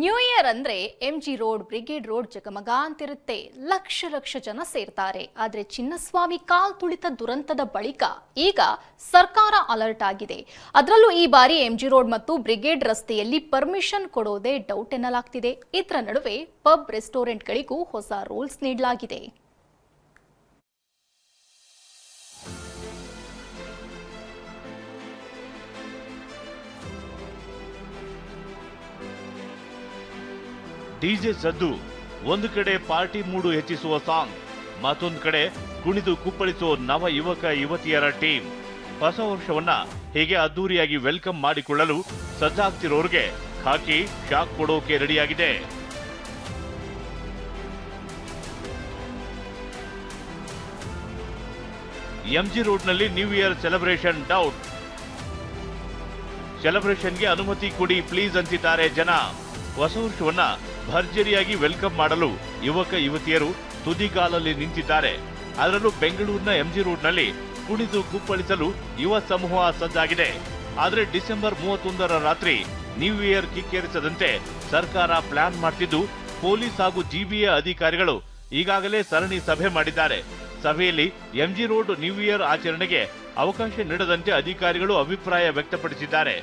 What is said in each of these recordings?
New year ಅಂದ್ರೆ M G Road Brigade Road ಜಗಮಗ ಅಂತಿರುತ್ತೆ. ಲಕ್ಷ ಲಕ್ಷ ಜನ ಸೇರ್ತಾರೆ. ಆದ್ರೆ ಚಿನ್ನಸ್ವಾಮಿ ಕಾಲ್ ತುಳಿತ ದುರಂತದ ಬಳಿಕ ಈಗ ಸರ್ಕಾರ ಅಲರ್ಟ್ ಆಗಿದೆ. ಅದರಲ್ಲೂ ಈ ಬಾರಿ ಎಂ ಜಿ ರೋಡ್ ಮತ್ತು ಬ್ರಿಗೇಡ್ ರಸ್ತೆಯಲ್ಲಿ ಪರ್ಮಿಷನ್ ಕೊಡೋದೇ ಡೌಟ್ ಎನ್ನಲಾಗ್ತಿದೆ. ಇದರ ನಡುವೆ ಪಬ್ ರೆಸ್ಟೋರೆಂಟ್ಗಳಿಗೂ ಹೊಸ ರೂಲ್ಸ್ ನೀಡಲಾಗಿದೆ. ಡಿಜೆ ಸದ್ದು ಒಂದು ಕಡೆ ಪಾರ್ಟಿ ಮೂಡು ಹೆಚ್ಚಿಸುವ ಸಾಂಗ್, ಮತ್ತೊಂದು ಕಡೆ ಕುಣಿದು ಕುಪ್ಪಳಿಸುವ ನವ ಯುವಕ ಯುವತಿಯರ ಟೀಮ್. ಹೊಸ ವರ್ಷವನ್ನ ಹೀಗೆ ಅದ್ದೂರಿಯಾಗಿ ವೆಲ್ಕಮ್ ಮಾಡಿಕೊಳ್ಳಲು ಸಜ್ಜಾಗ್ತಿರೋರಿಗೆ ಹಾಕಿ ಶಾಕ್ ಕೊಡೋಕೆ ರೆಡಿಯಾಗಿದೆ. ಎಂಜಿ ರೋಡ್ನಲ್ಲಿ ನ್ಯೂ ಇಯರ್ ಸೆಲೆಬ್ರೇಷನ್ ಡೌಟ್ ಸೆಲೆಬ್ರೇಷನ್ಗೆ ಅನುಮತಿ ಕೊಡಿ ಪ್ಲೀಸ್ ಅಂತಿದ್ದಾರೆ ಜನ. ಹೊಸ ವರ್ಷವನ್ನ ಭರ್ಜರಿಯಾಗಿ ವೆಲ್ಕಮ್ ಮಾಡಲು ಯುವಕ ಯುವತಿಯರು ತುದಿಗಾಲಲ್ಲಿ ನಿಂತಿದ್ದಾರೆ. ಅದರಲ್ಲೂ ಬೆಂಗಳೂರಿನ ಎಂಜಿ ರೋಡ್ನಲ್ಲಿ ಕುಣಿದು ಕುಪ್ಪಳಿಸಲು ಯುವ ಸಮೂಹ ಸಜ್ಜಾಗಿದೆ. ಆದರೆ ಡಿಸೆಂಬರ್ ಮೂವತ್ತೊಂದರ ರಾತ್ರಿ ನ್ಯೂ ಇಯರ್ ಕಿಕ್ಕೇರಿಸದಂತೆ ಸರ್ಕಾರ ಪ್ಲಾನ್ ಮಾಡ್ತಿದ್ದು ಪೊಲೀಸ್ ಹಾಗೂ ಜಿಬಿಎ ಅಧಿಕಾರಿಗಳು ಈಗಾಗಲೇ ಸರಣಿ ಸಭೆ ಮಾಡಿದ್ದಾರೆ. ಸಭೆಯಲ್ಲಿ ಎಂಜಿ ರೋಡ್ ನ್ಯೂ ಇಯರ್ ಆಚರಣೆಗೆ ಅವಕಾಶ ನೀಡದಂತೆ ಅಧಿಕಾರಿಗಳು ಅಭಿಪ್ರಾಯ ವ್ಯಕ್ತಪಡಿಸಿದ್ದಾರೆ.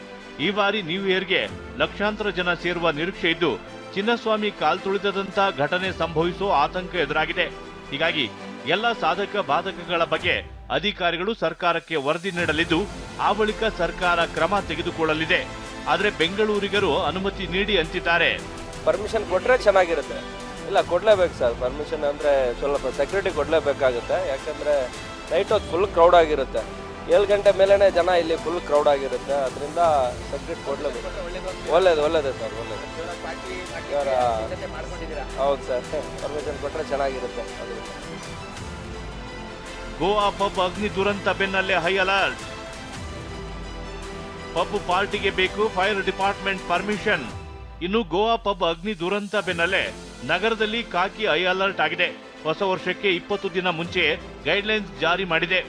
ಈ ಬಾರಿ ನ್ಯೂ ಇಯರ್ಗೆ ಲಕ್ಷಾಂತರ ಜನ ಸೇರುವ ನಿರೀಕ್ಷೆ ಇದ್ದು ಚಿನ್ನಸ್ವಾಮಿ ಕಾಲ್ತುಳಿದಂತ ಘಟನೆ ಸಂಭವಿಸುವ ಆತಂಕ ಎದುರಾಗಿದೆ. ಹೀಗಾಗಿ ಎಲ್ಲ ಸಾಧಕ ಬಾಧಕಗಳ ಬಗ್ಗೆ ಅಧಿಕಾರಿಗಳು ಸರ್ಕಾರಕ್ಕೆ ವರದಿ ನೀಡಲಿದ್ದು, ಆ ಬಳಿಕ ಸರ್ಕಾರ ಕ್ರಮ ತೆಗೆದುಕೊಳ್ಳಲಿದೆ. ಆದರೆ ಬೆಂಗಳೂರಿಗರು ಅನುಮತಿ ನೀಡಿ ಅಂತಿದ್ದಾರೆ. ಪರ್ಮಿಷನ್ ಕೊಟ್ಟರೆ ಚೆನ್ನಾಗಿರುತ್ತೆ. ಇಲ್ಲ, ಕೊಡಲೇಬೇಕು ಸರ್. ಪರ್ಮಿಷನ್ ಅಂದರೆ ಸ್ವಲ್ಪ ಸೆಕ್ಯೂರಿಟಿ ಕೊಡಲೇಬೇಕಾಗುತ್ತೆ. ಯಾಕಂದರೆ ನೈಟ್ ಫುಲ್ ಕ್ರೌಡ್ ಆಗಿರುತ್ತೆ. ಏಳು ಗಂಟೆ ಮೇಲೇ ಜನ ಇಲ್ಲಿ ಫುಲ್ ಕ್ರೌಡ್ ಆಗಿರುತ್ತೆ. ಅದರಿಂದ ಸೆಕ್ಯೂರಿಟಿ ಕೊಡಲೇಬೇಕು ಒಳ್ಳೇದು, ಒಳ್ಳೇದೇ ಸರ್ ಒಳ್ಳೇದು. ಇವರ ಹೌದು ಸರ್ ಪರ್ಮಿಷನ್ ಕೊಟ್ಟರೆ ಚೆನ್ನಾಗಿರುತ್ತೆ. ಗೋವಾ ಪಬ್ ಅಗ್ನಿ ದುರಂತ ಬೆನ್ನಲ್ಲೇ ಹೈ ಅಲರ್ಟ್ ಪಬ್ ಪಾರ್ಟಿಗೆ ಬೇಕು ಫೈರ್ ಡಿಪಾರ್ಟ್ಮೆಂಟ್ ಪರ್ಮಿಷನ್ ಇನ್ನು ಗೋವಾ ಪಬ್ ಅಗ್ನಿ ದುರಂತ ಬೆನ್ನಲ್ಲೇ ನಗರದಲ್ಲಿ ಕಾಕಿ ಹೈ ಅಲರ್ಟ್ ಆಗಿದೆ. ಹೊಸ ವರ್ಷಕ್ಕೆ ಇಪ್ಪತ್ತು ದಿನ ಮುಂಚೆ ಗೈಡ್ಲೈನ್ಸ್ ಜಾರಿ ಮಾಡಿದೆ.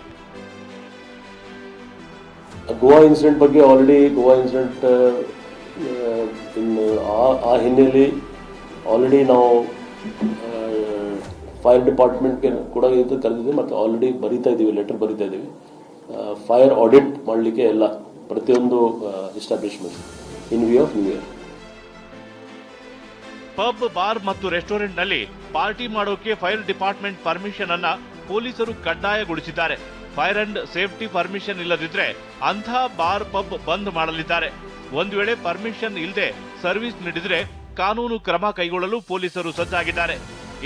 ಗೋವಾ ಇನ್ಸಿಡೆಂಟ್ ಬಗ್ಗೆ ಆಲ್ರೆಡಿ ಗೋವಾ ಇನ್ಸಿಡೆಂಟ್ ಇನ್ನು ಆ ಹಿನ್ನೆಲೆಯಲ್ಲಿ ಆಲ್ರೆಡಿ ನಾವು ಫೈರ್ ಡಿಪಾರ್ಟ್ಮೆಂಟ್ಗೆ ಕೂಡ ಇದು ಕರೆದಿದ್ದೀವಿ ಮತ್ತು ಆಲ್ರೆಡಿ ಬರಿತಾ ಇದ್ದೀವಿ ಲೆಟರ್ ಬರಿತಾ ಇದ್ದೀವಿ. ಫೈರ್ ಆಡಿಟ್ ಮಾಡಲಿಕ್ಕೆ ಎಲ್ಲ ಪ್ರತಿಯೊಂದು establishment in view of New Year pub bar ಮತ್ತು ರೆಸ್ಟೋರೆಂಟ್ನಲ್ಲಿ ಪಾರ್ಟಿ ಮಾಡೋಕೆ ಫೈರ್ ಡಿಪಾರ್ಟ್ಮೆಂಟ್ ಪರ್ಮಿಷನ್ ಅನ್ನ ಪೊಲೀಸರು ಕಡ್ಡಾಯಗೊಳಿಸಿದ್ದಾರೆ. ಫೈರ್ ಅಂಡ್ ಸೇಫ್ಟಿ ಪರ್ಮಿಷನ್ ಇಲ್ಲದಿದ್ರೆ ಅಂಥ ಬಾರ್ ಪಬ್ ಬಂದ್ ಮಾಡಲಿದ್ದಾರೆ. ಒಂದು ವೇಳೆ ಪರ್ಮಿಷನ್ ಇಲ್ಲದೆ ಸರ್ವಿಸ್ ನೀಡಿದ್ರೆ ಕಾನೂನು ಕ್ರಮ ಕೈಗೊಳ್ಳಲು ಪೊಲೀಸರು ಸಜ್ಜಾಗಿದ್ದಾರೆ.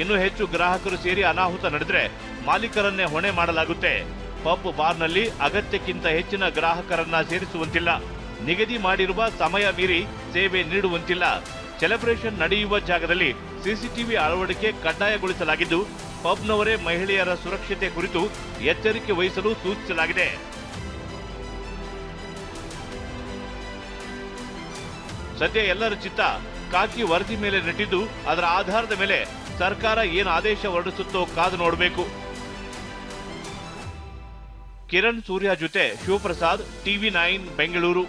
ಇನ್ನು ಹೆಚ್ಚು ಗ್ರಾಹಕರು ಸೇರಿ ಅನಾಹುತ ನಡೆದ್ರೆ ಮಾಲೀಕರನ್ನೇ ಹೊಣೆ ಮಾಡಲಾಗುತ್ತೆ. ಪಬ್ ಬಾರ್ನಲ್ಲಿ ಅಗತ್ಯಕ್ಕಿಂತ ಹೆಚ್ಚಿನ ಗ್ರಾಹಕರನ್ನ ಸೇರಿಸುವಂತಿಲ್ಲ. ನಿಗದಿ ಮಾಡಿರುವ ಸಮಯ ಮೀರಿ ಸೇವೆ ನೀಡುವಂತಿಲ್ಲ. ಸೆಲೆಬ್ರೇಷನ್ ನಡೆಯುವ ಜಾಗದಲ್ಲಿ ಸಿಸಿಟಿವಿ ಅಳವಡಿಕೆ ಕಡ್ಡಾಯಗೊಳಿಸಲಾಗಿದ್ದು ಪಬ್ನವರೇ ಮಹಿಳೆಯರ ಸುರಕ್ಷತೆ ಕುರಿತು ಎಚ್ಚರಿಕೆ ವಹಿಸಲು ಸೂಚಿಸಲಾಗಿದೆ. ಸದ್ಯ ಎಲ್ಲರ ಚಿತ್ತ ಕಾಕಿ ವರದಿ ಮೇಲೆ ನೆಟ್ಟಿದ್ದು ಅದರ ಆಧಾರದ ಮೇಲೆ ಸರ್ಕಾರ ಏನು ಆದೇಶ ಹೊರಡಿಸುತ್ತೋ ಕಾದು ನೋಡಬೇಕು. ಕಿರಣ್ ಸೂರ್ಯ ಜೊತೆ ಶಿವಪ್ರಸಾದ್, ಟಿವಿ ನೈನ್, ಬೆಂಗಳೂರು.